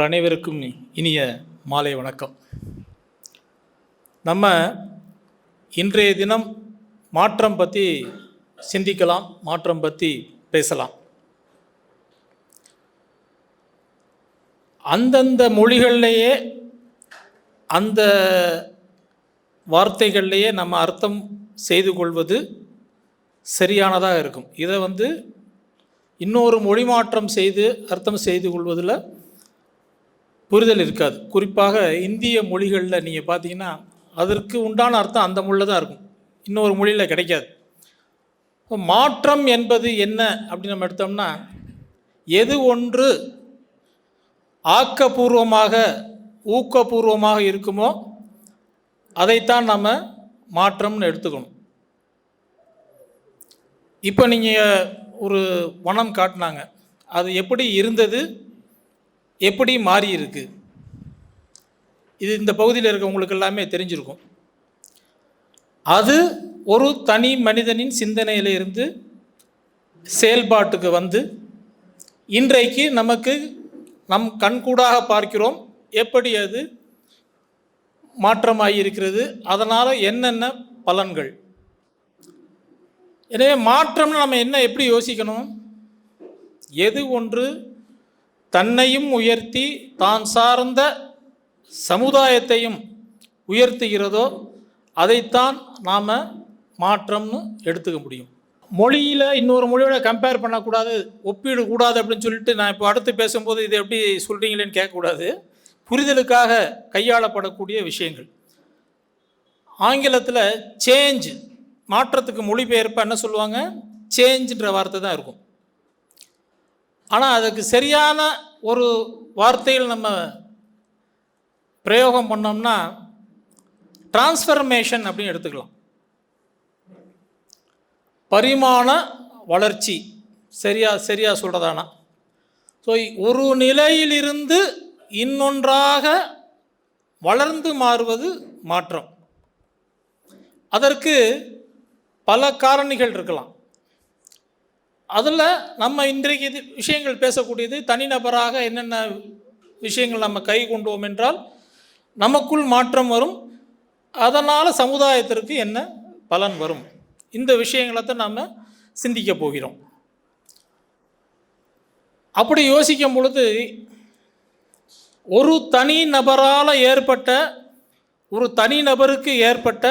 உங்கள் அனைவருக்கும் இனிய மாலை வணக்கம். நம்ம இன்றைய தினம் மாற்றம் பற்றி சிந்திக்கலாம் மாற்றம் பற்றி பேசலாம். அந்தந்த மொழிகள்லேயே அந்த வார்த்தைகள்லேயே நம்ம அர்த்தம் செய்து கொள்வது சரியானதாக இருக்கும். இதை வந்து இன்னொரு மொழி மாற்றம் செய்து அர்த்தம் செய்து கொள்வதில் புரிதல் இருக்காது. குறிப்பாக இந்திய மொழிகளில் நீங்கள் பார்த்தீங்கன்னா அதற்கு உண்டான அர்த்தம் அந்த மொழியில் தான் இருக்கும். இன்னொரு மொழியில் கிடைக்காது. மாற்றம் என்பது என்ன அப்படின்னு நம்ம எடுத்தோம்னா எது ஒன்று ஆக்கப்பூர்வமாக ஊக்கப்பூர்வமாக இருக்குமோ அதைத்தான் நம்ம மாற்றம்னு எடுத்துக்கணும். இப்போ நீங்கள் ஒரு வனம் காட்டினாங்க. அது எப்படி இருந்தது? எப்படி மாறி இருக்கு? இது இந்த பகுதியில் இருக்கவங்களுக்கு எல்லாமே தெரிஞ்சிருக்கும். அது ஒரு தனி மனிதனின் சிந்தனையிலிருந்து செயல்பாட்டுக்கு வந்து இன்றைக்கு நமக்கு நம் கண்கூடாக பார்க்கிறோம். எப்படி அது மாற்றமாகியிருக்கிறது அதனால் என்னென்ன பலன்கள்? எனவே மாற்றம்னு நம்ம என்ன எப்படி யோசிக்கணும்? எது ஒன்று தன்னையும் உயர்த்தி தான் சார்ந்த சமுதாயத்தையும் உயர்த்துகிறதோ அதைத்தான் நாம் மாற்றம்னு எடுத்துக்க முடியும். மொழியில் இன்னொரு மொழியோட கம்பேர் பண்ணக்கூடாது ஒப்பீடு கூடாது அப்படின்னு சொல்லிட்டு நான் இப்போ அடுத்து பேசும்போது இது எப்படி சொல்கிறீங்களேன்னு கேட்கக்கூடாது. புரிதலுக்காக கையாளப்படக்கூடிய விஷயங்கள். ஆங்கிலத்தில் சேஞ்ச் மாற்றத்துக்கு மொழிபெயர்ப்பாக என்ன சொல்லுவாங்க? சேஞ்சுன்ற வார்த்தை தான் இருக்கும். ஆனால் அதுக்கு சரியான ஒரு வார்த்தையில் நம்ம பிரயோகம் பண்ணோம்னா டிரான்ஸ்ஃபர்மேஷன் அப்படின்னு எடுத்துக்கலாம். பரிமாண வளர்ச்சி. சரியா சரியாக சொல்கிறதானா ஸோ ஒரு நிலையிலிருந்து இன்னொன்றாக வளர்ந்து மாறுவது மாற்றம். அதற்கு பல காரணிகள் இருக்கலாம். அதில் நம்ம இன்றைக்கு இது விஷயங்கள் பேசக்கூடியது தனிநபராக என்னென்ன விஷயங்கள் நம்ம கை கொண்டோம் என்றால் நமக்குள் மாற்றம் வரும். அதனால் சமுதாயத்திற்கு என்ன பலன் வரும்? இந்த விஷயங்களை தான் நாம் சிந்திக்க போகிறோம். அப்படி யோசிக்கும் பொழுது ஒரு தனி நபரால் ஏற்பட்ட ஒரு தனி நபருக்கு ஏற்பட்ட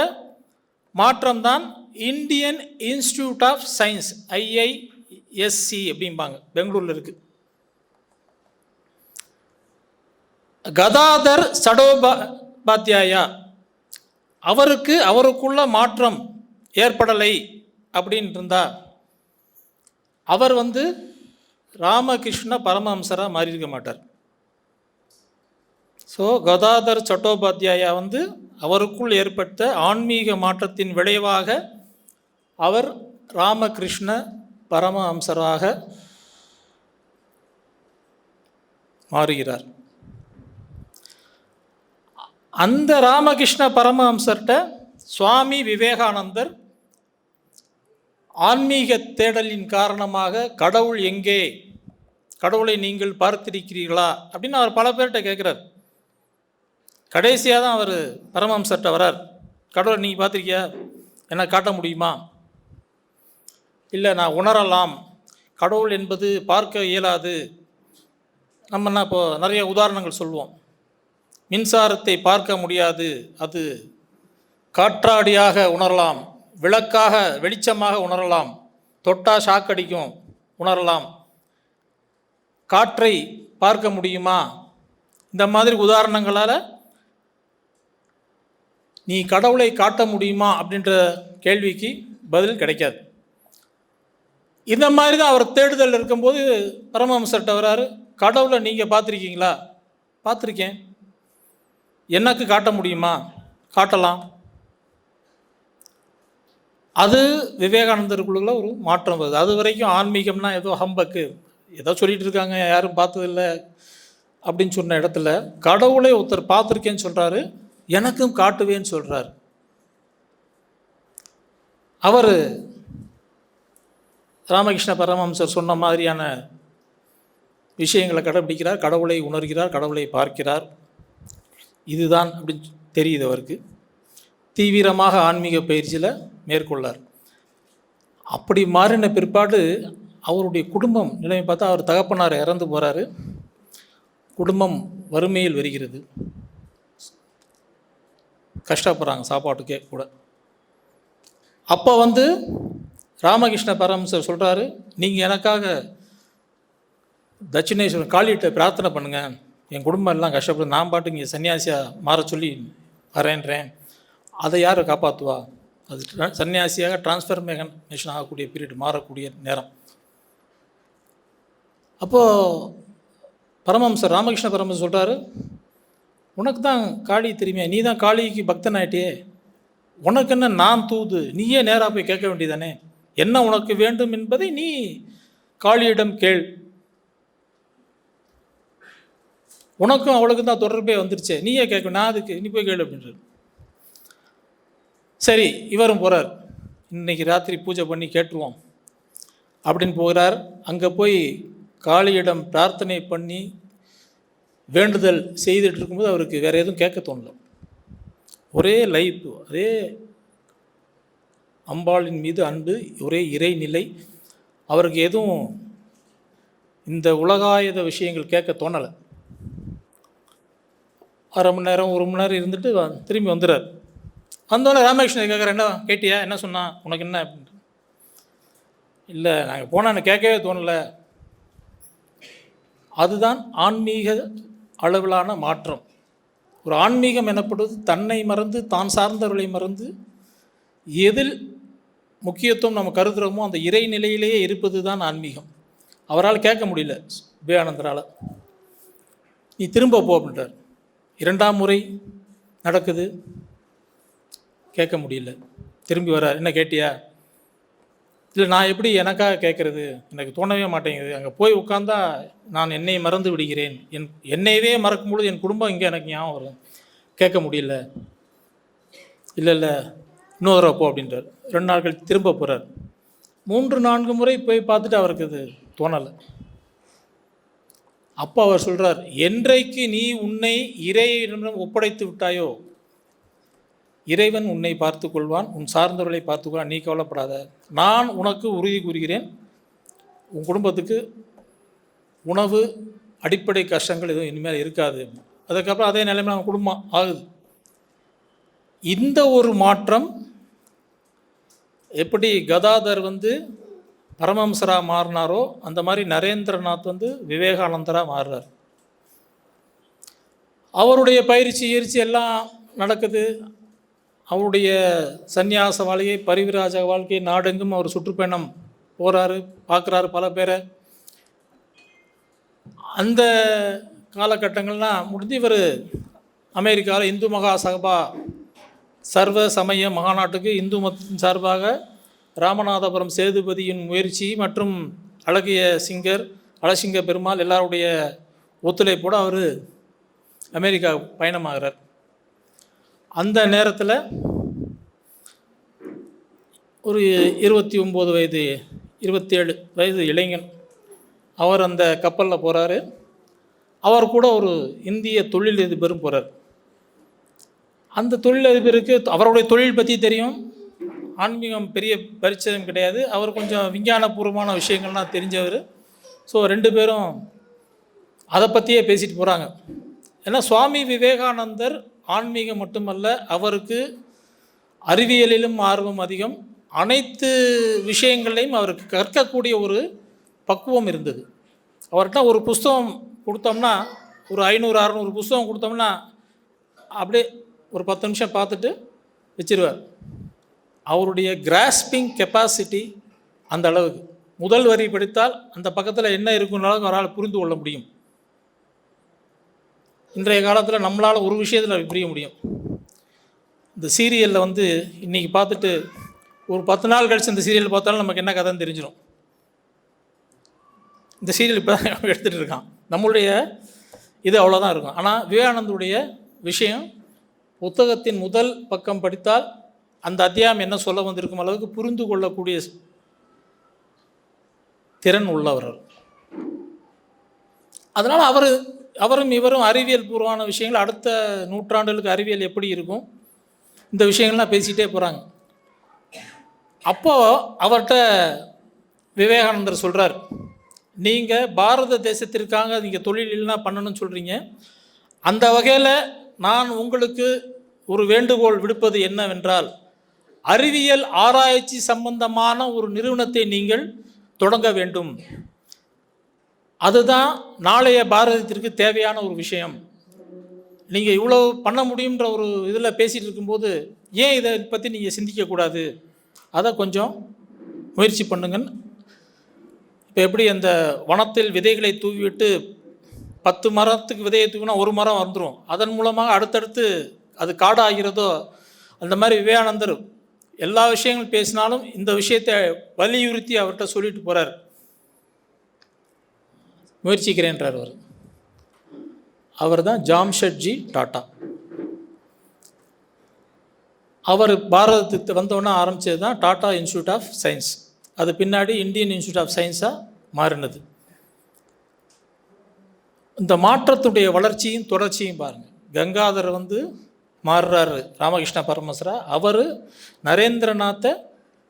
மாற்றம்தான் Indian institute of science IISc அப்படிம்பாங்க. பெங்களூரில் இருக்குது கதாதர் சடோபாத்தியாயா அவருக்கு அவருக்குள்ள மாற்றம் ஏற்படலை அப்படின்னு இருந்தா அவர் வந்து ராமகிருஷ்ண பரமஹம்சராக மாறியிருக்க மாட்டார். ஸோ கதாதர் சட்டோபாத்தியாயா வந்து அவருக்குள் ஏற்பட்ட ஆன்மீக மாற்றத்தின் விளைவாக அவர் ராமகிருஷ்ண பரமஹம்சராக மாறுகிறார். அந்த ராமகிருஷ்ண பரமஹம்சர்கிட்ட சுவாமி விவேகானந்தர் ஆன்மீக தேடலின் காரணமாக கடவுள் எங்கே? கடவுளை நீங்கள் பார்த்திருக்கிறீர்களா? அப்படின்னு அவர் பல பேர்கிட்ட கேட்குறார். கடைசியாக தான் அவர் பரமஹம்சர்கிட்ட வரார் கடவுளை நீங்கள் பார்த்துருக்கியா? என்ன காட்ட முடியுமா? இல்லை நான் உணரலாம். கடவுள் என்பது பார்க்க இயலாது. நம்ம என்ன இப்போ நிறைய உதாரணங்கள் சொல்லுவோம் மின்சாரத்தை பார்க்க முடியாது. அது காற்றாடியாக உணரலாம். விளக்காக வெளிச்சமாக உணரலாம். தொட்டா ஷாக்கடிக்கும் உணரலாம். காற்றை பார்க்க முடியுமா? இந்த மாதிரி உதாரணங்களால் நீ கடவுளை காட்ட முடியுமா அப்படின்ற கேள்விக்கு பதில் கிடைக்காது. இந்த மாதிரி தான் அவர் தேடுதல் இருக்கும்போது பரமஹம்சர்கிட்ட வராரு கடவுளை நீங்கள் பார்த்துருக்கீங்களா? பார்த்துருக்கேன். எனக்கு காட்ட முடியுமா? காட்டலாம். அது விவேகானந்தருக்குள்ள ஒரு மாற்றம் வருது அது வரைக்கும் ஆன்மீகம்னா ஏதோ ஹம்பக்கு. ஏதோ சொல்லிட்டு இருக்காங்க யாரும் பார்த்ததில்ல அப்படின்னு சொன்ன இடத்துல கடவுளை ஒருத்தர் பார்த்துருக்கேன்னு சொல்கிறாரு எனக்கும் காட்டுவேன்னு சொல்கிறார் அவர் ராமகிருஷ்ண பரமஹம்சர் சொன்ன மாதிரியான விஷயங்களை கடைபிடிக்கிறார் கடவுளை உணர்கிறார் கடவுளை பார்க்கிறார். இதுதான் அப்படின்னு தெரியுது அவருக்கு. தீவிரமாக ஆன்மீக பயிற்சியில் மேற்கொள்ளார். அப்படி மாறின பிற்பாடு அவருடைய குடும்பம் நிலைமை பார்த்தா அவர் தகப்பனார் இறந்து போகிறாரு குடும்பம் வறுமையில் வருகிறது. கஷ்டப்படுறாங்க சாப்பாட்டுக்கே கூட. அப்போ வந்து ராமகிருஷ்ண பரமசர் சொல்கிறாரு நீங்கள் எனக்காக தட்சிணேஸ்வரன் காளிகிட்ட பிரார்த்தனை பண்ணுங்கள் என் குடும்பம் எல்லாம் கஷ்டப்படுது நான் பாட்டு இங்கே சன்னியாசியாக மாற சொல்லி வரேன்றேன். அதை யார் காப்பாற்றுவா அது சன்னியாசியாக டிரான்ஸ்ஃபர்மேஷன் ஆகக்கூடிய பீரியட் மாறக்கூடிய நேரம். அப்போது பரமஹம்சர் ராமகிருஷ்ண பரமஹம்சர் சொல்கிறாரு உனக்கு தான் காளி தெரியுமே. நீ தான் காளிக்கு பக்தன் ஆகிட்டே உனக்கு என்ன நான் தூது? நீயே நேராக போய் கேட்க வேண்டியதானே? என்ன உனக்கு வேண்டும் என்பதை நீ காளியிடம் கேள். உனக்கும் அவளுக்கும் தான் தொடர்பே வந்துருச்சு. நீயே கேட்க நான் அதுக்கு நீ போய் கேளு அப்படின்றாரு. சரி இவரும் போகிறார் இன்னைக்கு ராத்திரி பூஜை பண்ணி கேட்டுருவோம். அப்படின்னு போகிறார். அங்கே போய் காளியிடம் பிரார்த்தனை பண்ணி வேண்டுதல் செய்துட்டு இருக்கும்போது அவருக்கு வேறு எதுவும் கேட்க தோணல. ஒரே லைஃப் ஒரே அம்பாளின் மீது அன்பு ஒரே இறைநிலை அவருக்கு எதுவும் இந்த உலகாயுத விஷயங்கள் கேட்க தோணலை. அரை மணி நேரம் ஒரு மணி நேரம் இருந்துட்டு திரும்பி வந்துடுறார் வந்தோடனே ராமகிருஷ்ணன் கேட்குற என்ன கேட்டியா? என்ன சொன்னான் உனக்கு என்ன? அப்படின்ட்டு. இல்லை நாங்கள் போனால் எனக்கு கேட்கவே தோணலை. அதுதான் ஆன்மீக அளவிலான மாற்றம். ஒரு ஆன்மீகம் எனப்படுவது தன்னை மறந்து தான் சார்ந்தவர்களை மறந்து எதில் முக்கியத்துவம் நம்ம கருதுகிறோமோ அந்த இறை நிலையிலேயே இருப்பது தான் ஆன்மீகம். அவரால் கேட்க முடியல விவேகானந்தரால். நீ திரும்ப போ அப்படின்றார். இரண்டாம் முறை நடக்குது. கேட்க முடியல. திரும்பி வரார் என்ன கேட்டியா? இல்லை நான் எப்படி எனக்காக கேட்குறது? எனக்கு தோணவே மாட்டேங்குது. அங்கே போய் உட்காந்தா நான் என்னை மறந்து விடுகிறேன். என் என்னையவே மறக்கும் பொழுது என் குடும்பம் இங்கே எனக்கு ஞாபகம் வரும். கேட்க முடியல. இல்லை இல்லை. இன்னொரு தடவை போ அப்படின்றார். ரெண்டு நாட்கள் திரும்ப போகிறார் மூன்று நான்கு முறை போய் பார்த்துட்டு அவருக்கு இது தோணலை. அப்போ அவர் சொல்கிறார் என்றைக்கு நீ உன்னை இறைவனிடம் ஒப்படைத்து விட்டாயோ இறைவன் உன்னை பார்த்து கொள்வான் உன் சார்ந்தவர்களை பார்த்துக்கொள்வான் நீ கவலைப்படாத. நான் உனக்கு உறுதி கூறுகிறேன். உன் குடும்பத்துக்கு உணவு அடிப்படை கஷ்டங்கள் எதுவும் இனிமேல் இருக்காது. அதுக்கப்புறம் அதே நிலைமை நம்ம குடும்பம் ஆகுது. இந்த ஒரு மாற்றம் எப்படி கதாதர் வந்து பரமம்சராக மாறினாரோ அந்த மாதிரி நரேந்திரநாத் வந்து விவேகானந்தராக மாறுறார். அவருடைய பயிற்சி ஈர்ச்சி எல்லாம் நடக்குது. அவருடைய சந்நியாச வாழ்க்கை பரிவிராஜ வாழ்க்கை நாடெங்கும் அவர் சுற்றுப்பயணம் போகிறாரு பார்க்குறாரு பல பேரை. அந்த காலகட்டங்கள்லாம் முடிஞ்சு இவர் அமெரிக்காவில் இந்து மகா சபா சர்வ சமய மகாநாட்டுக்கு இந்து மதத்தின் சார்பாக ராமநாதபுரம் சேதுபதியின் முயற்சி மற்றும் அழகிய சிங்கர் அழசிங்க பெருமாள் எல்லாருடைய ஒத்துழைப்போடு அவர் அமெரிக்கா பயணமாகிறார். அந்த நேரத்தில் ஒரு இருபத்தி ஒம்பது வயது இருபத்தேழு வயது இளைஞன் அவர் அந்த கப்பலில் போகிறாரு அவர் கூட ஒரு இந்திய தொழிலதிபரும் போகிறார் அந்த தொழிலதிபருக்கு அவருடைய தொழில் பற்றி தெரியும். ஆன்மீகம் பெரிய பரிச்சயம் கிடையாது. அவர் கொஞ்சம் விஞ்ஞானபூர்வமான விஷயங்கள்லாம் தெரிஞ்சவர். ஸோ ரெண்டு பேரும் அதை பற்றியே பேசிட்டு போகிறாங்க ஏன்னா சுவாமி விவேகானந்தர் ஆன்மீகம் மட்டுமல்ல அவருக்கு அறிவியலிலும் ஆர்வம் அதிகம். அனைத்து விஷயங்களையும் அவருக்கு கற்கக்கூடிய ஒரு பக்குவம் இருந்தது. அவர்கிட்ட ஒரு புஸ்தகம் கொடுத்தோம்னா ஒரு ஐநூறு அறநூறு புஸ்தகம் கொடுத்தோம்னா அப்படியே ஒரு பத்து நிமிஷம் பார்த்துட்டு வச்சிருவார். அவருடைய கிராஸ்பிங் கெப்பாசிட்டி அந்த அளவுக்கு. முதல் வரி படித்தால் அந்த பக்கத்தில் என்ன இருக்குன்னாலும் அவரால் புரிந்து கொள்ள முடியும். இன்றைய காலத்தில் நம்மளால் ஒரு விஷயத்தில் புரிய முடியும். இந்த சீரியலில் வந்து இன்றைக்கி பார்த்துட்டு ஒரு பத்து நாள் கழித்து இந்த சீரியல் பார்த்தாலும் நமக்கு என்ன கதைன்னு தெரிஞ்சிடும் இந்த சீரியல் இப்போ தான் எடுத்துகிட்டு இருக்கான். நம்மளுடைய இது அவ்வளோதான் இருக்கும். ஆனால் விவேகானந்துடைய விஷயம் புத்தகத்தின் முதல் பக்கம் படித்தால் அந்த அத்தியாயம் என்ன சொல்ல வந்திருக்கும் அளவுக்கு புரிந்து கொள்ளக்கூடிய திறன் உள்ளவர்கள். அதனால் அவர் அவரும் இவரும் அறிவியல் பூர்வமான விஷயங்கள் அடுத்த நூற்றாண்டுகளுக்கு அறிவியல் எப்படி இருக்கும் இந்த விஷயங்கள்லாம் பேசிகிட்டே போகிறாங்க அப்போது அவர்கிட்ட விவேகானந்தர் சொல்கிறார் நீங்கள் பாரத தேசத்திற்காக நீங்கள் தொழில் இல்லைனா பண்ணணும்னு சொல்கிறீங்க அந்த வகையில் நான் உங்களுக்கு ஒரு வேண்டுகோள் விடுப்பது என்னவென்றால் அறிவியல் ஆராய்ச்சி சம்பந்தமான ஒரு நிறுவனத்தை நீங்கள் தொடங்க வேண்டும். அதுதான் நாளைய பாரதத்திற்கு தேவையான ஒரு விஷயம். நீங்கள் இவ்வளோ பண்ண முடியுன்ற ஒரு இதில் பேசிகிட்டு இருக்கும்போது ஏன் இதை பற்றி நீங்கள் சிந்திக்கக்கூடாது அதை கொஞ்சம் முயற்சி பண்ணுங்கன்னு. இப்போ எப்படி அந்த வனத்தில் விதைகளை தூவிவிட்டு பத்து மரத்துக்கு விதையை தூக்கினா ஒரு மரம் வந்துடும் அதன் மூலமாக அடுத்தடுத்து அது காடாகிறதோ அந்த மாதிரி விவேகானந்தர் எல்லா விஷயங்களும் பேசினாலும் இந்த விஷயத்தை வலியுறுத்தி அவர்கிட்ட சொல்லிட்டு போகிறார் முயற்சிக்கிறேன்றார் அவர். அவர் தான் ஜாம்ஷெட்ஜி டாட்டா. அவர் பாரதத்துக்கு வந்தோன்னே ஆரம்பித்தது தான் டாட்டா இன்ஸ்டியூட் ஆஃப் சயின்ஸ். அது பின்னாடி இந்தியன் இன்ஸ்டியூட் ஆஃப் சயின்ஸாக மாறினது. இந்த மாற்றத்துடைய வளர்ச்சியும் தொடர்ச்சியும் பாருங்கள் கங்காதர் வந்து மாறுறாரு ராமகிருஷ்ண பரமசரா அவர் நரேந்திரநாத்தை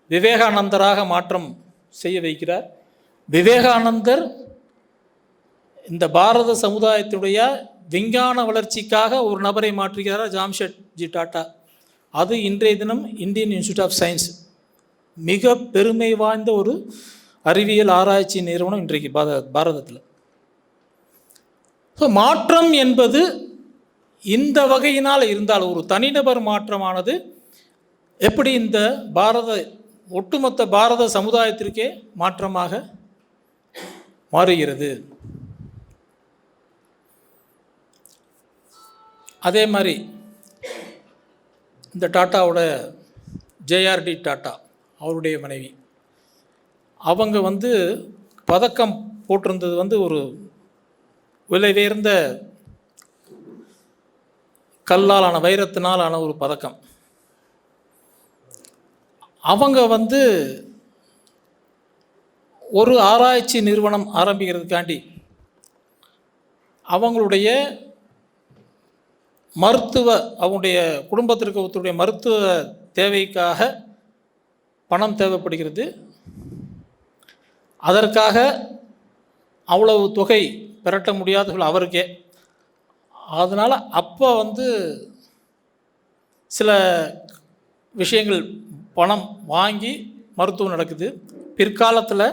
விவேகானந்தராக மாற்றம் செய்ய வைக்கிறார். விவேகானந்தர் இந்த பாரத சமுதாயத்துடைய விஞ்ஞான வளர்ச்சிக்காக ஒரு நபரை மாற்றுகிறார்? ஜாம்ஷெட்ஜி டாட்டா. அது இன்றைய தினம் இந்தியன் இன்ஸ்டியூட் ஆஃப் சயின்ஸ். மிக பெருமை வாய்ந்த ஒரு அறிவியல் ஆராய்ச்சி நிறுவனம் இன்றைக்கு பாரத பாரதத்தில். ஸோ மாற்றம் என்பது இந்த வகையினால் இருந்தால் ஒரு தனிநபர் மாற்றமானது எப்படி இந்த பாரத ஒட்டுமொத்த பாரத சமுதாயத்திற்கே மாற்றமாக மாறுகிறது? அதே மாதிரி இந்த டாட்டாவோட ஜேஆர்டி டாட்டா அவருடைய மனைவி. அவங்க வந்து பதக்கம் போட்டிருந்தது வந்து ஒரு விலை கல்லாலான கல்லால் ஆன வைரத்தினால் ஆன ஒரு பதக்கம். அவங்க வந்து ஒரு ஆராய்ச்சி நிறுவனம் ஆரம்பிக்கிறதுக்காண்டி அவங்களுடைய மருத்துவ அவங்களுடைய குடும்பத்திற்கு ஒருத்தருடைய மருத்துவ தேவைக்காக பணம் தேவைப்படுகிறது. அதற்காக அவ்வளவு தொகை பெரட்ட முடியாதவர்கள் அவருக்கே. அதனால் அப்போ வந்து சில விஷயங்கள் பணம் வாங்கி மருத்துவம் நடக்குது. பிற்காலத்தில்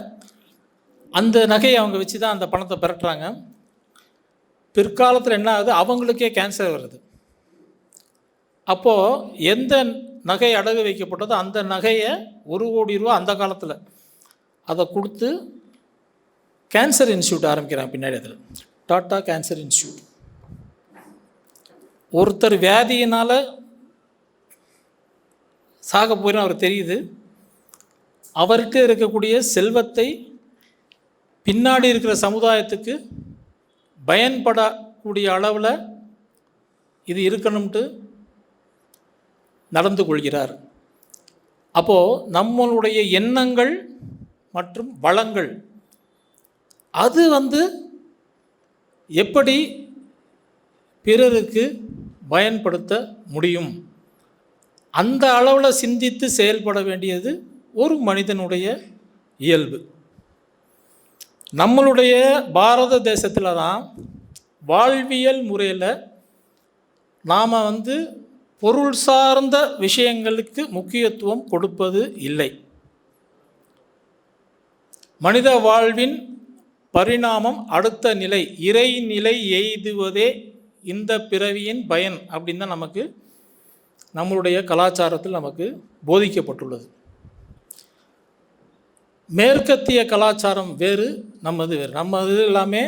அந்த நகையை அவங்க வச்சு தான் அந்த பணத்தை பெரட்டுறாங்க பிற்காலத்தில் என்ன ஆகுது? அவங்களுக்கே கேன்சர் வருது. அப்போது எந்த நகை அடகு வைக்கப்பட்டதோ அந்த நகையை ஒரு கோடி ரூபா அந்த காலத்தில் அதை கொடுத்து கேன்சர் இன்ஸ்டியூட் ஆரம்பிக்கிறாங்க பின்னாடி அதில். டாட்டா கேன்சர் இன்ஸ்டியூட் ஒருத்தர் வியாதியினால் சாக போயிடும் அவர் தெரியுது. அவருக்கு இருக்கக்கூடிய செல்வத்தை பின்னாடி இருக்கிற சமுதாயத்துக்கு பயன்படக்கூடிய அளவில் இது இருக்கணும்ட்டு நடந்து கொள்கிறார். அப்போது நம்மளுடைய எண்ணங்கள் மற்றும் வளங்கள் அது வந்து எப்படி பிறருக்கு பயன்படுத்த முடியும்? அந்த அளவில் சிந்தித்து செயல்பட வேண்டியது ஒரு மனிதனுடைய இயல்பு. நம்மளுடைய பாரத தேசத்தில் தான் வாழ்வியல் முறையில் நாம் வந்து பொருள் சார்ந்த விஷயங்களுக்கு முக்கியத்துவம் கொடுப்பது இல்லை. மனித வாழ்வின் பரிணாமம் அடுத்த நிலை இறைநிலை எய்துவதே இந்த பிறவியின் பயன் அப்படின்னு தான் நமக்கு நம்மளுடைய கலாச்சாரத்தில் நமக்கு போதிக்கப்பட்டுள்ளது. மேற்கத்திய கலாச்சாரம் வேறு நம்மது வேறு. நம்மது எல்லாமே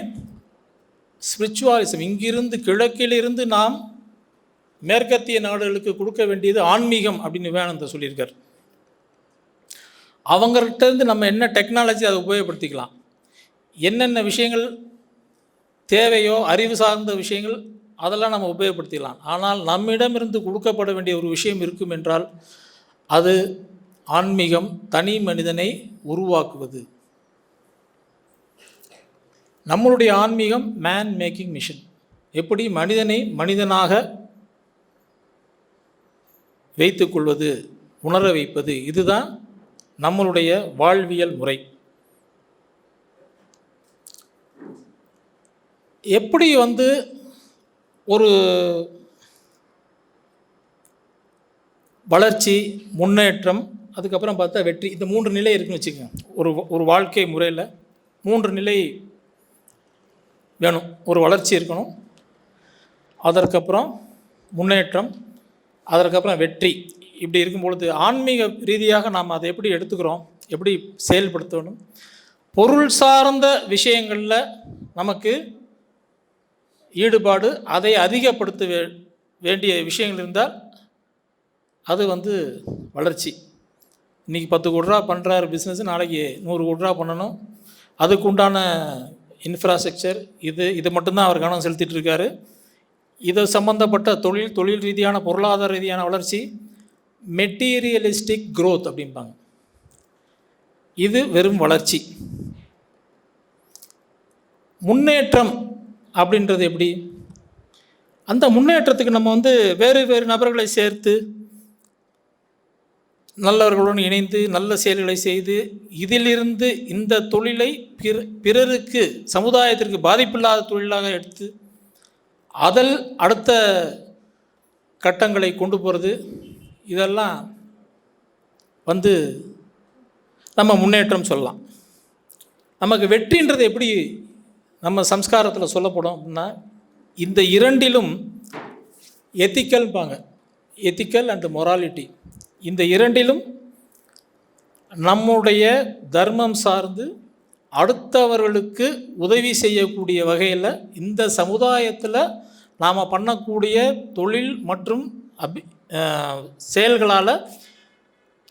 ஸ்பிரிச்சுவாலிசம் இங்கிருந்து கிழக்கிலிருந்து நாம் மேற்கத்திய நாடுகளுக்கு கொடுக்க வேண்டியது ஆன்மீகம் அப்படின்னு விவேகானந்தர் சொல்லியிருக்கார். அவங்கள்ட்ட இருந்து நம்ம என்ன டெக்னாலஜி அதை உபயோகப்படுத்திக்கலாம்? என்னென்ன விஷயங்கள் தேவையோ அறிவு சார்ந்த விஷயங்கள் அதெல்லாம் நம்ம உபயோகப்படுத்திடலாம். ஆனால் நம்மிடமிருந்து கொடுக்கப்பட வேண்டிய ஒரு விஷயம் இருக்கும் என்றால் அது ஆன்மீகம் தனி மனிதனை உருவாக்குவது. நம்மளுடைய ஆன்மீகம் மேன் மேக்கிங் மிஷன் எப்படி மனிதனை மனிதனாக வைத்துக்கொள்வது உணர வைப்பது இதுதான் நம்மளுடைய வாழ்வியல் முறை. எப்படி வந்து ஒரு வளர்ச்சி முன்னேற்றம் அதுக்கப்புறம் பார்த்தா வெற்றி இந்த மூன்று நிலை இருக்குன்னு வச்சுக்கோங்க. ஒரு ஒரு வாழ்க்கை முறையில் மூன்று நிலை வேணும். ஒரு வளர்ச்சி இருக்கணும். அதற்கப்புறம் முன்னேற்றம் அதற்கப்புறம் வெற்றி. இப்படி இருக்கும் பொழுது ஆன்மீக ரீதியாக நாம் அதை எப்படி எடுத்துக்கிறோம்? எப்படி செயல்படுத்தணும்? பொருள் சார்ந்த விஷயங்களில் நமக்கு ஈடுபாடு அதை அதிகப்படுத்த வே வேண்டிய விஷயங்கள் இருந்தால் அது வந்து வளர்ச்சி. இன்றைக்கி பத்து கோடி ரூபா பண்ணுறாரு பிஸ்னஸ் நாளைக்கு நூறு கோடி ரூபா பண்ணணும். அதுக்கு உண்டான இன்ஃப்ராஸ்ட்ரக்சர் இது இது மட்டும்தான் அவர் கவனம் செலுத்திட்டுருக்காரு இது சம்பந்தப்பட்ட தொழில் தொழில் ரீதியான பொருளாதார ரீதியான வளர்ச்சி மெட்டீரியலிஸ்டிக் க்ரோத் அப்படிம்பாங்க. இது வெறும் வளர்ச்சி. முன்னேற்றம் அப்படின்றது எப்படி? அந்த முன்னேற்றத்துக்கு நம்ம வந்து வேறு வேறு நபர்களை சேர்த்து நல்லவர்களுடன் இணைந்து நல்ல செயல்களை செய்து இதிலிருந்து இந்த தொழிலை பிற பிறருக்கு சமுதாயத்திற்கு பாதிப்பில்லாத தொழிலாக எடுத்து அதில் அடுத்த கட்டங்களை கொண்டு போகிறது இதெல்லாம் வந்து நம்ம முன்னேற்றம் சொல்லலாம். நமக்கு வெற்றின்றது எப்படி நம்ம சம்ஸ்காரத்தில் சொல்லப்படும் அப்படின்னா இந்த இரண்டிலும் எத்திக்கல்பாங்க எத்திக்கல் அண்ட் மொராலிட்டி இந்த இரண்டிலும் நம்முடைய தர்மம் சார்ந்து அடுத்தவர்களுக்கு உதவி செய்யக்கூடிய வகையில் இந்த சமுதாயத்தில் நாம் பண்ணக்கூடிய தொழில் மற்றும் அபி செயல்களால்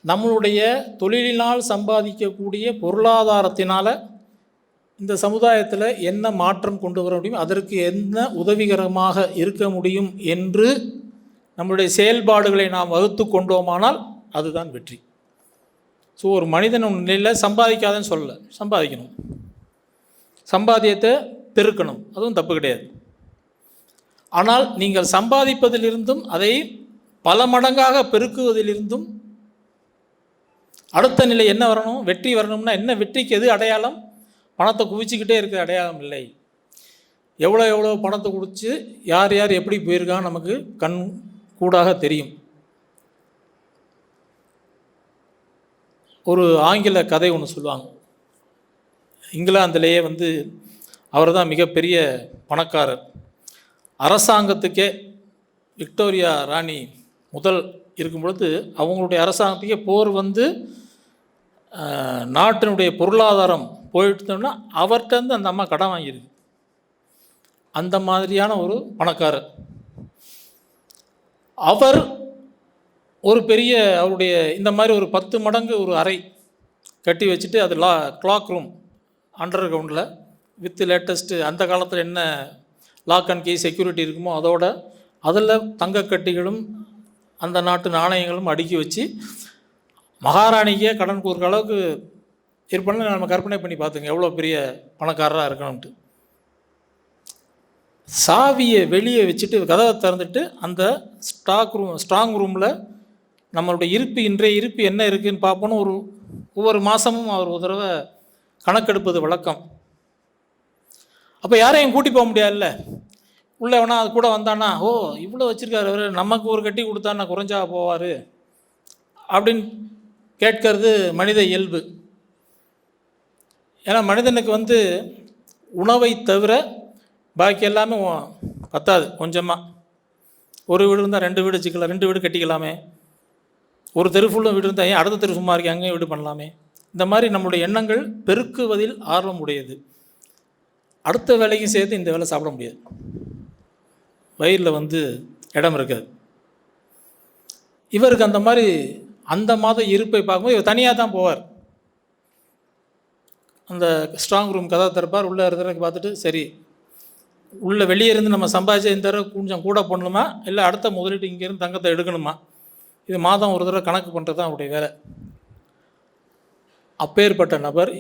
நம்மளுடைய தொழிலினால் சம்பாதிக்கக்கூடிய பொருளாதாரத்தினால் இந்த சமுதாயத்தில் என்ன மாற்றம் கொண்டு வர முடியும்? அதற்கு என்ன உதவிகரமாக இருக்க முடியும் என்று நம்மளுடைய செயல்பாடுகளை நாம் வகுத்து கொண்டோமானால் அதுதான் வெற்றி. ஸோ ஒரு மனிதன் நிலையில் சம்பாதிக்காதன்னு சொல்லலை. சம்பாதிக்கணும். சம்பாத்தியத்தை பெருக்கணும். அதுவும் தப்பு கிடையாது. ஆனால் நீங்கள் சம்பாதிப்பதிலிருந்தும் அதை பல மடங்காக பெருக்குவதிலிருந்தும் அடுத்த நிலை என்ன வரணும்? வெற்றி வரணும்னா என்ன வெற்றிக்கு எது அடையாளம்? பணத்தை குவிச்சிக்கிட்டே இருக்கிற அடையாளம் இல்லை. எவ்வளோ எவ்வளோ பணத்தை குடிச்சு யார் யார் எப்படி போயிருக்கான்னு நமக்கு கண் கூடாக தெரியும். ஒரு ஆங்கில கதை ஒன்று சொல்லுவாங்க. இங்கிலாந்திலேயே வந்து அவர் தான் மிகப்பெரிய பணக்காரர். அரசாங்கத்துக்கே விக்டோரியா ராணி முதல் இருக்கும் பொழுது அவங்களுடைய அரசாங்கத்துக்கே போர் வந்து நாட்டினுடைய பொருளாதாரம் போயிட்டோம்னா அவர்கிட்ட அந்த அம்மா கடன் வாங்கியிருக்கு அந்த மாதிரியான ஒரு பணக்காரர். அவர் ஒரு பெரிய அவருடைய இந்த மாதிரி ஒரு பத்து மடங்கு ஒரு அறை கட்டி வச்சுட்டு அது லா கிளாக் ரூம் அண்டர் கிரவுண்டில் வித் லேட்டஸ்ட்டு அந்த காலத்தில் என்ன லாக் அண்ட் கீ செக்யூரிட்டி இருக்குமோ அதோட அதில் தங்கக்கட்டிகளும் அந்த நாட்டு நாணயங்களும் அடுக்கி வச்சு மகாராணிக்கே கடன் கொடுக்குற அளவுக்கு இருப்பான்னு நம்ம கற்பனை பண்ணி பார்த்துங்க எவ்வளோ பெரிய பணக்காரராக இருக்கணும்ட்டு சாவியை வெளியே வச்சுட்டு கதவை திறந்துட்டு அந்த ஸ்டாக் ரூம் ஸ்ட்ராங் ரூமில் நம்மளுடைய இருப்பு இன்றைய இருப்பு என்ன இருக்குன்னு பார்ப்போன்னு ஒரு ஒவ்வொரு மாதமும் அவர் ஒரு தடவை கணக்கெடுப்பது வழக்கம். அப்போ யாரையும் கூட்டி போக முடியாதுல்ல. உள்ளே வேணா அது கூட வந்தானா ஓ இவ்வளோ வச்சுருக்காரு அவர் நமக்கு ஒரு கட்டி கொடுத்தானா குறைஞ்சா போவார். அப்படின்னு கேட்கறது மனித இயல்பு. ஏன்னா மனிதனுக்கு வந்து உணவை தவிர பாக்கி எல்லாமே பத்தாது கொஞ்சமாக ஒரு வீடு இருந்தால் ரெண்டு வீடு வச்சுக்கலாம் ரெண்டு வீடு கட்டிக்கலாமே. ஒரு தெரு ஃபுல்லும் வீடு இருந்தால் ஏன் அடுத்த தெரு சும்மா இருக்கு அங்கேயும் வீடு பண்ணலாமே. இந்த மாதிரி நம்மளுடைய எண்ணங்கள் பெருக்குவதில் ஆர்வம் உடையது. அடுத்த வேலைக்கும் சேர்த்து இந்த வேலை சாப்பிட முடியாது. வயிறில் வந்து இடம் இருக்காது. இவருக்கு அந்த மாதிரி அந்த மாத இருப்பை பார்க்கும்போது இவர் தனியாக தான் போவார். அந்த ஸ்ட்ராங் ரூம் கதவை திறப்பார் உள்ளே இருக்கிறதுக்கு பார்த்துட்டு சரி உள்ளே வெளியே இருந்து நம்ம சம்பாதிச்ச இந்த தடவை கொஞ்சம் கூட பண்ணணுமா இல்லை அடுத்த முதலீட்டு இங்கேருந்து தங்கத்தை எடுக்கணுமா? இது மாதம் ஒரு தடவை கணக்கு பண்ணுறது தான் அவருடைய வேலை. அப்பேற்பட்ட நபர்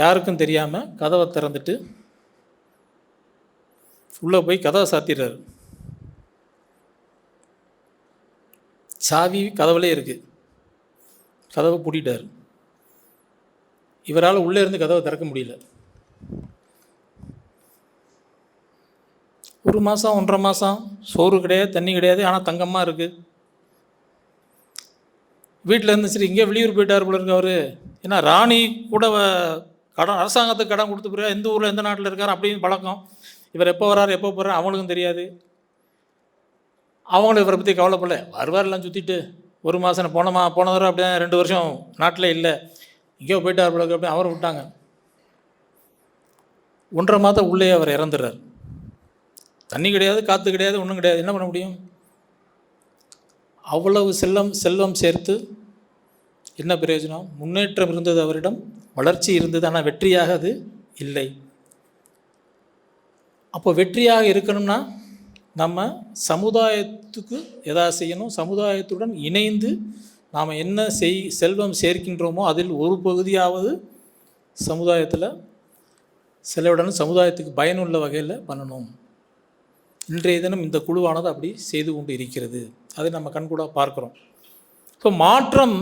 யாருக்கும் தெரியாமல் கதவை திறந்துட்டு உள்ளே போய் கதவை சாத்திடுறாரு. சாவி கதவுலே இருக்குது கதவை பூட்டிட்டார். இவரால் உள்ளே இருந்து கதவை திறக்க முடியல. ஒரு மாதம் ஒன்றரை மாதம் சோறு கிடையாது தண்ணி கிடையாது ஆனால் தங்கமாக இருக்குது வீட்டில் இருந்து சரி இங்கே வெளியூர் போயிட்டார் போல இருக்கு அவர். ஏன்னா ராணி கூட கடன் அரசாங்கத்துக்கு கடன் கொடுத்து போகிறார் எந்த ஊரில் எந்த நாட்டில் இருக்கார் அப்படின்னு பழக்கம். இவர் எப்போ வர்றார் எப்போ போகிறார் அவனுக்கும் தெரியாது. அவங்களும் இவரை பற்றி கவலைப்படல. வருவார்லாம் சுற்றிட்டு ஒரு மாதம் போனமா போன தடவை அப்படியே ரெண்டு வருஷம் நாட்டில் இல்லை. எங்கேயோ போயிட்டார் போல அப்படின்னு அவரை விட்டாங்க. ஒன்றரை மாதம் உள்ளே அவர் இறந்துடுறார். தண்ணி கிடையாது காற்று கிடையாது ஒன்றும் கிடையாது. என்ன பண்ண முடியும்? அவ்வளவு செல்லம் செல்வம் சேர்த்து என்ன பிரயோஜனம்? முன்னேற்றம் இருந்தது அவரிடம் வளர்ச்சி இருந்தது ஆனால் வெற்றியாக அது இல்லை. அப்போ வெற்றியாக இருக்கணும்னா நம்ம சமுதாயத்துக்கு எதா செய்யணும்? சமுதாயத்துடன் இணைந்து நாம் என்ன செய் செல்வம் சேர்க்கின்றோமோ அதில் ஒரு பகுதியாவது சமுதாயத்தில் செலவிடணும். சமுதாயத்துக்கு பயனுள்ள வகையில் பண்ணணும். இன்றைய தினம் இந்த குழுவானது அப்படி செய்து கொண்டு இருக்கிறது. அதை நம்ம கண்கூடாக பார்க்குறோம். இப்போ மாற்றம்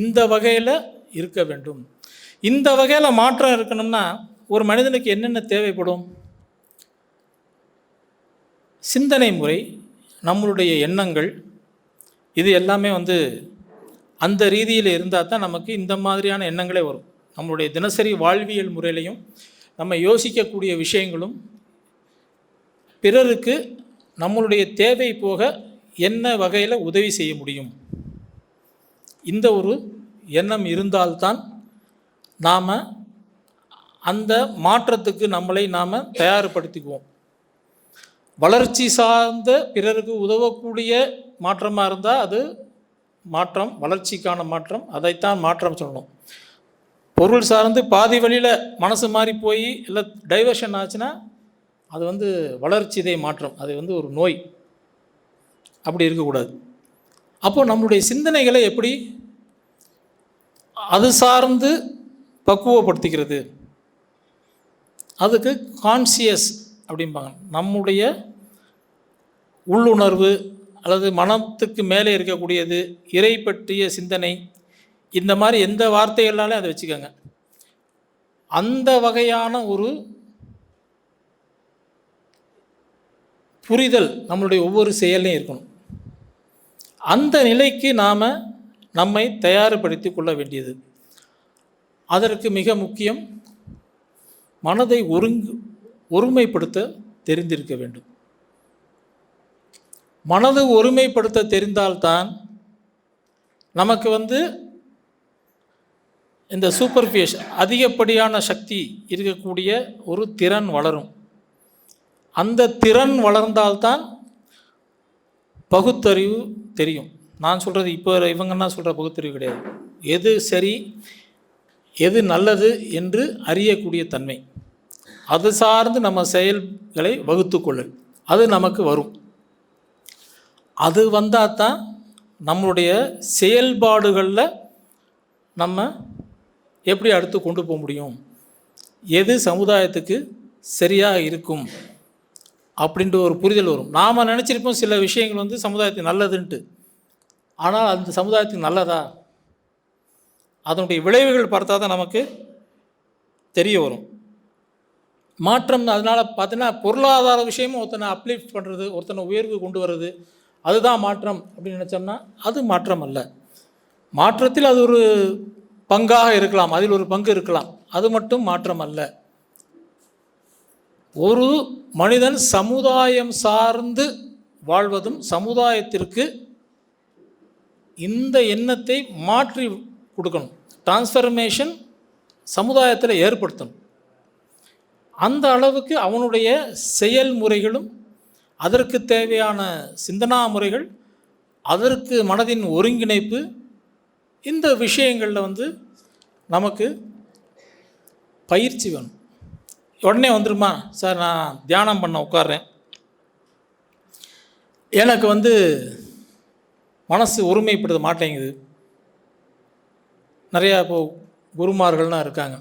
இந்த வகையில் இருக்க வேண்டும். இந்த வகையில் மாற்றம் இருக்கணும்னா ஒரு மனிதனுக்கு என்னென்ன தேவைப்படும்? சிந்தனை முறை நம்மளுடைய எண்ணங்கள் இது எல்லாமே வந்து அந்த ரீதியில் இருந்தால் தான் நமக்கு இந்த மாதிரியான எண்ணங்களே வரும். நம்மளுடைய தினசரி வாழ்வியல் முறையிலையும் நம்ம யோசிக்கக்கூடிய விஷயங்களும் பிறருக்கு நம்மளுடைய தேவை போக என்ன வகையில் உதவி செய்ய முடியும்? இந்த ஒரு எண்ணம் இருந்தால்தான் நாம் அந்த மாற்றத்துக்கு நம்மளை நாம் தயார்படுத்திக்குவோம். வளர்ச்சி சார்ந்த பிறருக்கு உதவக்கூடிய மாற்றமாக இருந்தால் அது மாற்றம் வளர்ச்சிக்கான மாற்றம் அதைத்தான் மாற்றம் சொல்லணும். பொருள் சார்ந்து பாதி வழியில் மனசு மாறி போய் இல்லை டைவர்ஷன் ஆச்சுன்னா அது வந்து வளர்ச்சிதை மாற்றம். அது வந்து ஒரு நோய். அப்படி இருக்கக்கூடாது. அப்போது நம்மளுடைய சிந்தனைகளை எப்படி அது சார்ந்து பக்குவப்படுத்திக்கிறது? அதுக்கு கான்சியஸ் அப்படிம்பாங்க. நம்முடைய உள்ளுணர்வு அல்லது மனத்துக்கு மேலே இருக்கக்கூடியது இறை பற்றிய சிந்தனை இந்த மாதிரி எந்த வார்த்தைகள்னாலே அதை வச்சுக்கோங்க. அந்த வகையான ஒரு புரிதல் நம்மளுடைய ஒவ்வொரு செயலையும் இருக்கணும். அந்த நிலைக்கு நாம் நம்மை தயார்படுத்தி கொள்ள வேண்டியது. அதற்கு மிக முக்கியம் மனதை ஒருங்கு ஒருமைப்படுத்த தெரிந்திருக்க வேண்டும். மனது ஒருமைப்படுத்த தெரிந்தால்தான் நமக்கு வந்து இந்த சூப்பர்ஃபியஸ் அதிகப்படியான சக்தி இருக்கக்கூடிய ஒரு திறன் வளரும். அந்த திறன் வளர்ந்தால்தான் பகுத்தறிவு தெரியும். நான் சொல்கிறது இப்போ இவங்கன்னா சொல்கிற பகுத்தறிவு கிடையாது. எது சரி எது நல்லது என்று அறியக்கூடிய தன்மை. அது சார்ந்து நம்ம செயல்களை வகுத்து கொள்ளல். அது நமக்கு வரும். அது வந்தால் தான் நம்மளுடைய செயல்பாடுகளில் நம்ம எப்படி அடுத்து கொண்டு போக முடியும்? எது சமுதாயத்துக்கு சரியாக இருக்கும்? அப்படின்ற ஒரு புரிதல் வரும். நாம் நினச்சிருப்போம் சில விஷயங்கள் வந்து சமுதாயத்துக்கு நல்லதுன்ட்டு. ஆனால் அந்த சமுதாயத்துக்கு நல்லதா? அதனுடைய விளைவுகள் பார்த்தா தான் நமக்கு தெரிய வரும். மாற்றம் அதனால் பார்த்தீங்கன்னா பொருளாதார விஷயமும் ஒருத்தனை அப்லிஃப்ட் பண்ணுறது ஒருத்தனை உயர்வு கொண்டு வர்றது அதுதான் மாற்றம் அப்படின்னு நினச்சோம்னா அது மாற்றம் அல்ல மாற்றத்தில் அது ஒரு பங்காக இருக்கலாம் அதில் ஒரு பங்கு இருக்கலாம். அது மட்டும் மாற்றம் அல்ல ஒரு மனிதன் சமுதாயம் சார்ந்து வாழ்வதும் சமுதாயத்திற்கு இந்த எண்ணத்தை மாற்றி கொடுக்கணும். டிரான்ஸ்ஃபர்மேஷன் சமுதாயத்தில் ஏற்படுத்தணும். அந்த அளவுக்கு அவனுடைய செயல்முறைகளும் அதற்கு தேவையான சிந்தனா முறைகள் அதற்கு மனதின் ஒருங்கிணைப்பு இந்த விஷயங்களில் வந்து நமக்கு பயிற்சி வேணும். உடனே வந்துருமா? சார் நான் தியானம் பண்ண உட்கார்றேன். எனக்கு வந்து மனசு ஒருமைப்படுத்த மாட்டேங்குது. நிறையா இப்போ குருமார்கள்லாம் இருக்காங்க.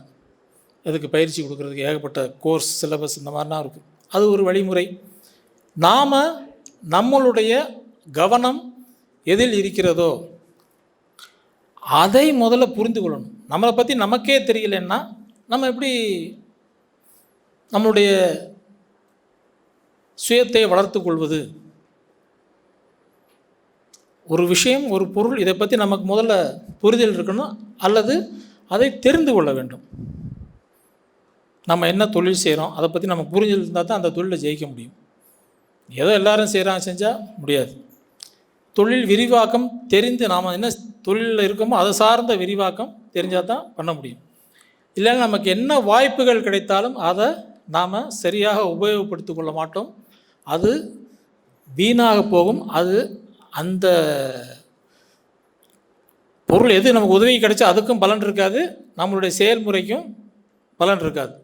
அதுக்கு பயிற்சி கொடுக்குறதுக்கு ஏகப்பட்ட கோர்ஸ் சிலபஸ் இந்த மாதிரிலாம் இருக்குது அது ஒரு வழிமுறை. நாம் நம்மளுடைய கவனம் எதில் இருக்கிறதோ அதை முதல்ல புரிந்து கொள்ளணும். நம்மளை பற்றி நமக்கே தெரியலன்னா நம்ம எப்படி நம்மளுடைய சுயத்தை வளர்த்துக் கொள்வது? ஒரு விஷயம் ஒரு பொருள் இதை பற்றி நமக்கு முதல்ல புரிதல் இருக்கணும் அல்லது அதை தெரிந்து கொள்ள வேண்டும். நம்ம என்ன தொழில் செய்கிறோம் அதை பற்றி நமக்கு புரிஞ்சல் இருந்தால் தான் அந்த தொழிலை ஜெயிக்க முடியும். ஏதோ எல்லாரும் செய்கிறாங்க செஞ்சால் முடியாது. தொழில் விரிவாக்கம் தெரிந்து நாம் என்ன தொழிலில் இருக்கோமோ அதை சார்ந்த விரிவாக்கம் தெரிஞ்சால் தான் பண்ண முடியும். இல்லைன்னா நமக்கு என்ன வாய்ப்புகள் கிடைத்தாலும் அதை நாம் சரியாக உபயோகப்படுத்திக் கொள்ள மாட்டோம். அது வீணாக போகும். அது அந்த பொருள் எது நமக்கு உதவி கிடைச்சா அதுக்கும் பலன் இருக்காது. நம்மளுடைய செயல்முறைக்கும் பலன் இருக்காது.